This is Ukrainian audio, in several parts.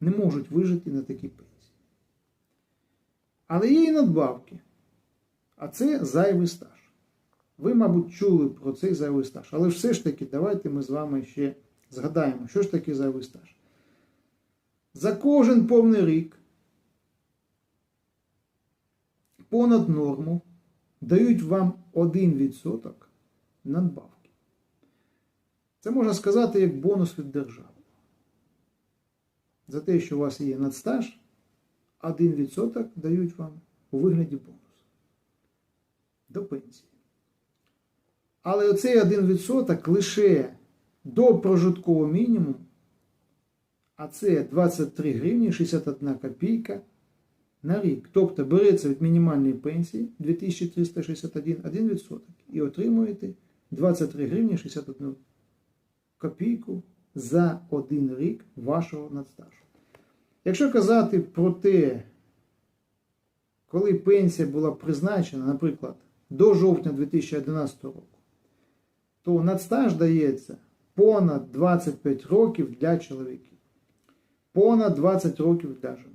не можуть вижити на такій пенсії. Але є і надбавки. А це зайвий стаж. Ви, мабуть, чули про цей зайвий стаж. Але все ж таки, давайте ми з вами ще згадаємо, що ж таке зайвий стаж. За кожен повний рік понад норму дають вам 1% надбавки. Це можна сказати як бонус від держави. За те, що у вас є надстаж, 1% дають вам у вигляді бонусу до пенсії. Але оцей 1% лише до прожиткового мінімуму, а це 23 гривні 61 копійка на рік. Тобто береться від мінімальної пенсії 2361 1% і отримуєте 23 гривні 61 копійку за один рік вашого надстажу. Якщо казати про те, коли пенсія була призначена, наприклад, до жовтня 2011 року, то надстаж дається понад 25 років для чоловіків, понад 20 років для жінок.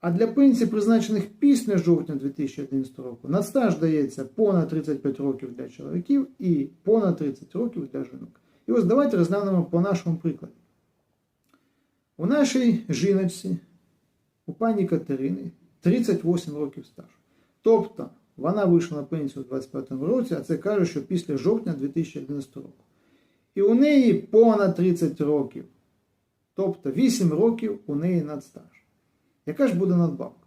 А для пенсій, призначених після жовтня 2011 року, надстаж дається понад 35 років для чоловіків і понад 30 років для жінок. І ось давайте розглянемо по нашому прикладу. У нашій жіночці, у пані Катерини, 38 років стажу. Тобто, вона вийшла на пенсію у 25 році, а це каже, що після жовтня 2011 року. І у неї понад 30 років. Тобто 8 років у неї надстаж. Яка ж буде надбавка?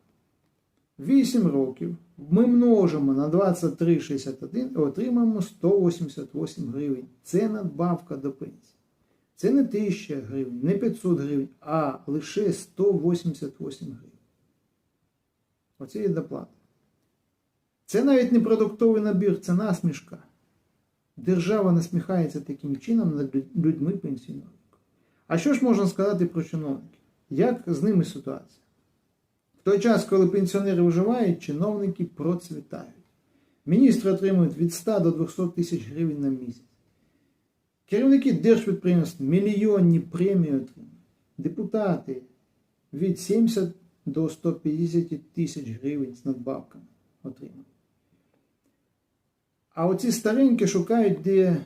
8 років ми множимо на 23,61 і отримаємо 188 гривень. Це надбавка до пенсії. Це не 1000 гривень, не 500 гривень, а лише 188 гривень. Оце є доплата. Це навіть не продуктовий набір, це насмішка. Держава насміхається таким чином над людьми пенсійного. А що ж можна сказати про чиновників? Як з ними ситуація? Той час, коли пенсіонери виживають, чиновники процвітають. Міністри отримують від 100 до 200 тисяч гривень на місяць. Керівники держпідприємств мільйонні премії отримують. Депутати від 70 до 150 тисяч гривень з надбавками отримують. А оці старенькі шукають, де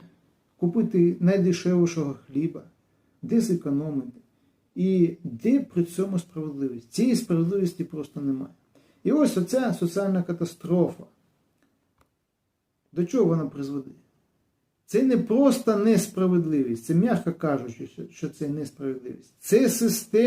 купити найдешевшого хліба, де зекономити. І де при цьому справедливість? Цієї справедливості просто немає. І ось оця соціальна катастрофа. До чого вона призведе? Це не просто несправедливість, це м'яко кажучи, що це несправедливість. Це система.